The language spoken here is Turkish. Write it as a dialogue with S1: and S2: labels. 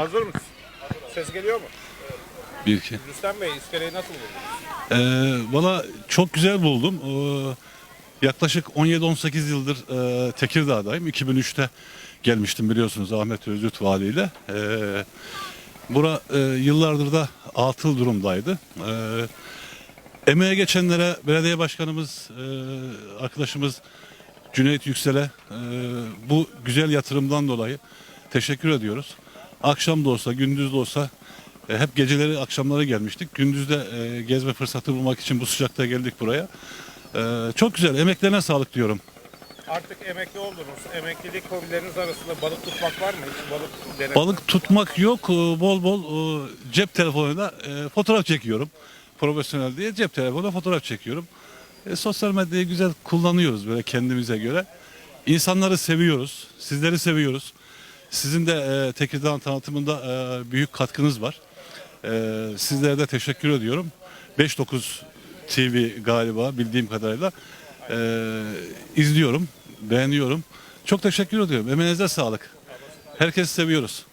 S1: Hazır mısın? Ses geliyor mu?
S2: Bir iki.
S1: Rüstem Bey iskeleyi nasıl buldunuz?
S2: Ee, Valla çok güzel buldum. Ee, yaklaşık 17-18 yıldır e, Tekirdağ'dayım. 2003'te gelmiştim biliyorsunuz Ahmet Özgürt valiyle. Ee, bura e, yıllardır da atıl durumdaydı. Ee, emeğe geçenlere belediye başkanımız, e, arkadaşımız Cüneyt Yüksel'e e, bu güzel yatırımdan dolayı teşekkür ediyoruz. Akşam da olsa, gündüz de olsa e, hep geceleri, akşamları gelmiştik. Gündüzde e, gezme fırsatı bulmak için bu sıcakta geldik buraya. E, çok güzel, emeklerine sağlık diyorum.
S1: Artık emekli oldunuz. Emeklilik hobileriniz arasında balık tutmak var mı? Hiç balık
S2: Balık tutmak yok, e, bol bol e, cep telefonuyla e, fotoğraf çekiyorum. Profesyonel diye cep telefonuyla fotoğraf çekiyorum. E, sosyal medyayı güzel kullanıyoruz böyle kendimize göre. İnsanları seviyoruz, sizleri seviyoruz. Sizin de e, Tekirdağ tanıtımında e, büyük katkınız var. E, sizlere de teşekkür ediyorum. 59 TV galiba bildiğim kadarıyla e, izliyorum, beğeniyorum. Çok teşekkür ediyorum. Emeğinize sağlık. Herkesi seviyoruz.